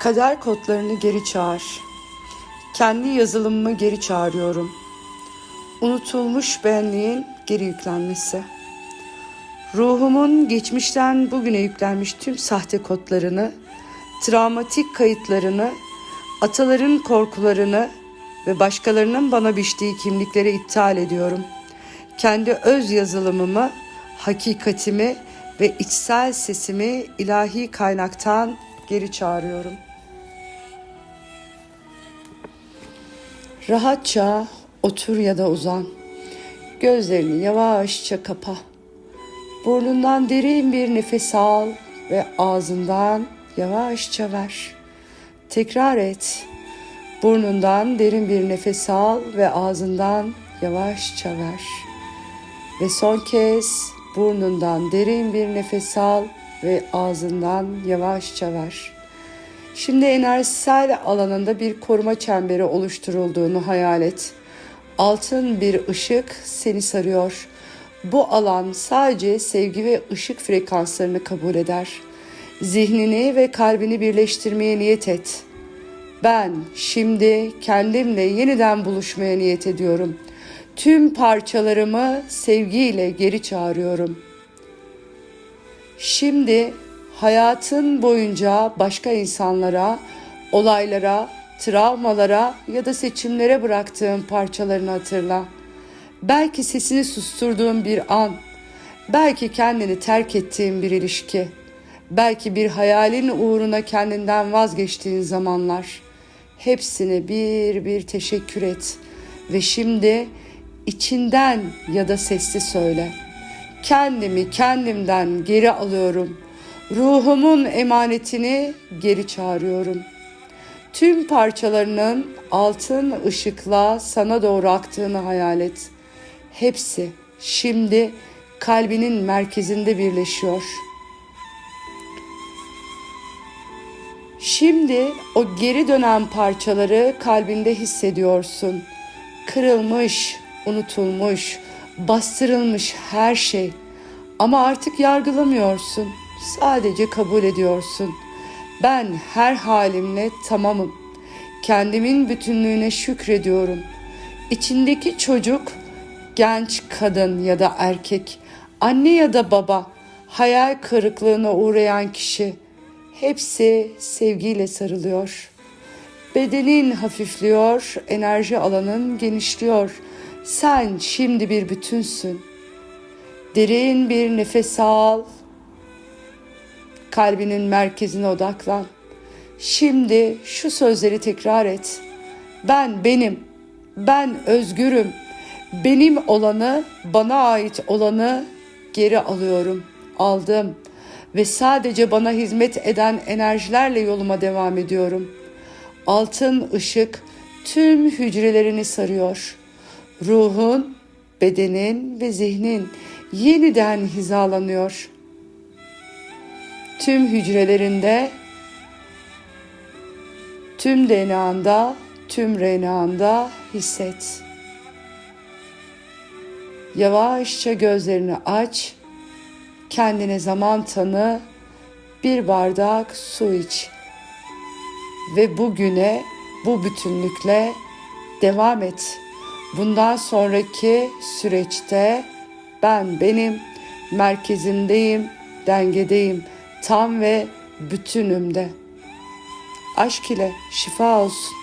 Kader kodlarını geri çağır. Kendi yazılımımı geri çağırıyorum. Unutulmuş benliğin geri yüklenmesi. Ruhumun geçmişten bugüne yüklenmiş tüm sahte kodlarını, travmatik kayıtlarını, ataların korkularını ve başkalarının bana biçtiği kimlikleri iptal ediyorum. Kendi öz yazılımımı, hakikatimi ve içsel sesimi ilahi kaynaktan geri çağırıyorum. Rahatça otur ya da uzan. Gözlerini yavaşça kapa. Burnundan derin bir nefes al ve ağzından yavaşça ver. Tekrar et. Burnundan derin bir nefes al ve ağzından yavaşça ver. Ve son kez burnundan derin bir nefes al ve ağzından yavaşça ver. Şimdi enerjisel alanında bir koruma çemberi oluşturulduğunu hayal et. Altın bir ışık seni sarıyor. Bu alan sadece sevgi ve ışık frekanslarını kabul eder. Zihnini ve kalbini birleştirmeye niyet et. Ben şimdi kendimle yeniden buluşmaya niyet ediyorum. Tüm parçalarımı sevgiyle geri çağırıyorum. Şimdi hayatın boyunca başka insanlara, olaylara, travmalara ya da seçimlere bıraktığın parçalarını hatırla. Belki sesini susturduğun bir an, belki kendini terk ettiğin bir ilişki, belki bir hayalin uğruna kendinden vazgeçtiğin zamanlar. Hepsine bir bir teşekkür et ve şimdi içinden ya da sesli söyle. Kendimi kendimden geri alıyorum. Ruhumun emanetini geri çağırıyorum. Tüm parçalarının altın ışıkla sana doğru aktığını hayal et. Hepsi şimdi kalbinin merkezinde birleşiyor. Şimdi o geri dönen parçaları kalbinde hissediyorsun. Kırılmış, unutulmuş, bastırılmış her şey. Ama artık yargılamıyorsun. Sadece kabul ediyorsun. Ben her halimle tamamım. Kendimin bütünlüğüne şükrediyorum. İçindeki çocuk, genç kadın ya da erkek, anne ya da baba, hayal kırıklığına uğrayan kişi hepsi sevgiyle sarılıyor. Bedenin hafifliyor, enerji alanın genişliyor. Sen şimdi bir bütünsün. Derin bir nefes al. Kalbinin merkezine odaklan. Şimdi şu sözleri tekrar et. Ben benim. Ben özgürüm. Benim olanı, bana ait olanı geri alıyorum. Aldım ve sadece bana hizmet eden enerjilerle yoluma devam ediyorum. Altın ışık tüm hücrelerini sarıyor. Ruhun, bedenin ve zihnin yeniden hizalanıyor. Tüm hücrelerinde, tüm DNA'nda, tüm RNA'nda hisset. Yavaşça gözlerini aç, kendine zaman tanı, bir bardak su iç ve bugüne bu bütünlükle devam et. Bundan sonraki süreçte ben benim merkezimdeyim, dengedeyim, tam ve bütünümde. Aşk ile şifa olsun.